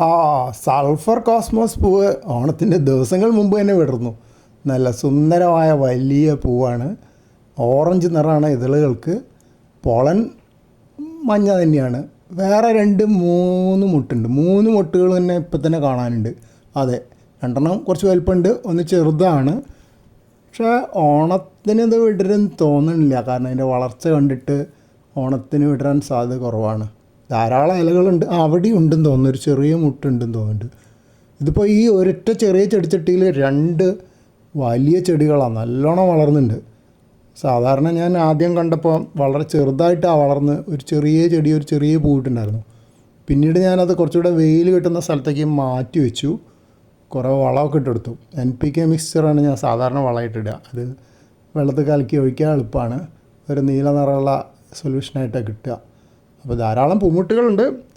ആ sulphur cosmos പൂവ് ഓണത്തിന്റെ ദിവസങ്ങൾ മുമ്പ് തന്നെ വിടർന്നു. നല്ല സുന്ദരമായ വലിയ പൂവാണ്. ഓറഞ്ച് നിറമാണ് ഇതളുകൾക്ക്. പൊളൻ മഞ്ഞ തന്നെയാണ്. വേറെ രണ്ട് മൂന്ന് മുട്ടുണ്ട്. മൂന്ന് മുട്ടുകൾ തന്നെ ഇപ്പം തന്നെ കാണാനുണ്ട്. അതെ രണ്ടെണ്ണം കുറച്ച് വലുപ്പമുണ്ട്. ഒന്ന് ചെറുതാണ്. പക്ഷേ ഓണത്തിന് ഇത് വിടരുന്ന് തോന്നുന്നില്ല. കാരണം അതിന്റെ വളർച്ച കണ്ടിട്ട് ഓണത്തിന് വിടരാൻ സാധ്യത കുറവാണ്. ധാരാളം ഇലകളുണ്ട്. ആ അവിടെ ഉണ്ടെന്ന് തോന്നുന്നു. ഒരു ചെറിയ മുട്ടുണ്ടെന്ന് തോന്നുന്നുണ്ട്. ഇതിപ്പോൾ ഈ ഒരൊറ്റ ചെറിയ ചെടിച്ചട്ടിയിൽ രണ്ട് വലിയ ചെടികളാണ് നല്ലോണം വളർന്നുണ്ട്. സാധാരണ ഞാൻ ആദ്യം കണ്ടപ്പോൾ വളരെ ചെറുതായിട്ടാണ് വളർന്ന് ഒരു ചെറിയ ചെടി ഒരു ചെറിയ പൂവിട്ടുണ്ടായിരുന്നു. പിന്നീട് ഞാനത് കുറച്ചുകൂടെ വെയിൽ കിട്ടുന്ന സ്ഥലത്തേക്ക് മാറ്റി വെച്ചു. കുറേ വളമൊക്കെ ഇട്ടെടുത്തു. എൻ പി കെ മിക്സ്ചറാണ് ഞാൻ സാധാരണ വളമായിട്ടിടുക അത് വെള്ളത്തിൽ കലക്കി ഒഴിക്കാൻ എളുപ്പമാണ് ഒരു നീല നിറമുള്ള സൊല്യൂഷനായിട്ടാണ് കിട്ടുക. അപ്പോൾ ധാരാളം പൂമുട്ടുകളുണ്ട്.